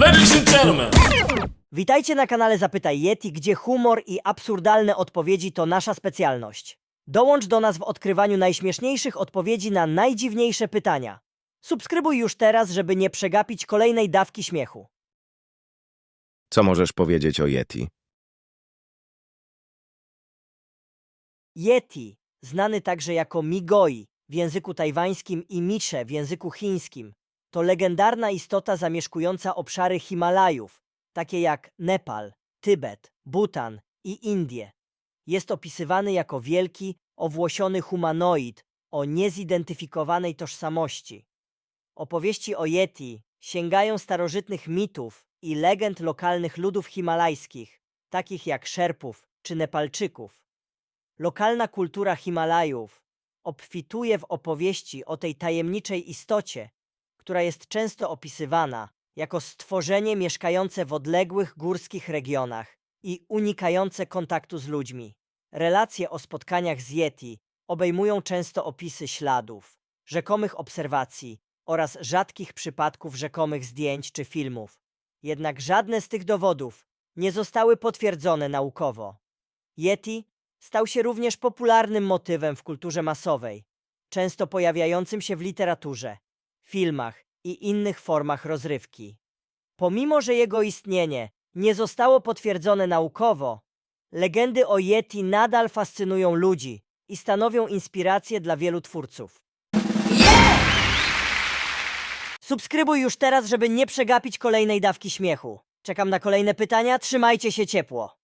Ladies and gentlemen, Witajcie na kanale Zapytaj Yeti, gdzie humor i absurdalne odpowiedzi to nasza specjalność. Dołącz do nas w odkrywaniu najśmieszniejszych odpowiedzi na najdziwniejsze pytania. Subskrybuj już teraz, żeby nie przegapić kolejnej dawki śmiechu. Co możesz powiedzieć o Yeti? Yeti, znany także jako Migoi w języku tajwańskim i Misze w języku chińskim, to legendarna istota zamieszkująca obszary Himalajów, takie jak Nepal, Tybet, Bhutan i Indie. Jest opisywany jako wielki, owłosiony humanoid o niezidentyfikowanej tożsamości. Opowieści o Yeti sięgają starożytnych mitów i legend lokalnych ludów himalajskich, takich jak Szerpów czy Nepalczyków. Lokalna kultura Himalajów obfituje w opowieści o tej tajemniczej istocie, która jest często opisywana jako stworzenie mieszkające w odległych górskich regionach i unikające kontaktu z ludźmi. Relacje o spotkaniach z Yeti obejmują często opisy śladów, rzekomych obserwacji oraz rzadkich przypadków rzekomych zdjęć czy filmów. Jednak żadne z tych dowodów nie zostały potwierdzone naukowo. Yeti stał się również popularnym motywem w kulturze masowej, często pojawiającym się w literaturze, filmach i innych formach rozrywki. Pomimo, że jego istnienie nie zostało potwierdzone naukowo, legendy o Yeti nadal fascynują ludzi i stanowią inspirację dla wielu twórców. Subskrybuj już teraz, żeby nie przegapić kolejnej dawki śmiechu. Czekam na kolejne pytania, trzymajcie się ciepło.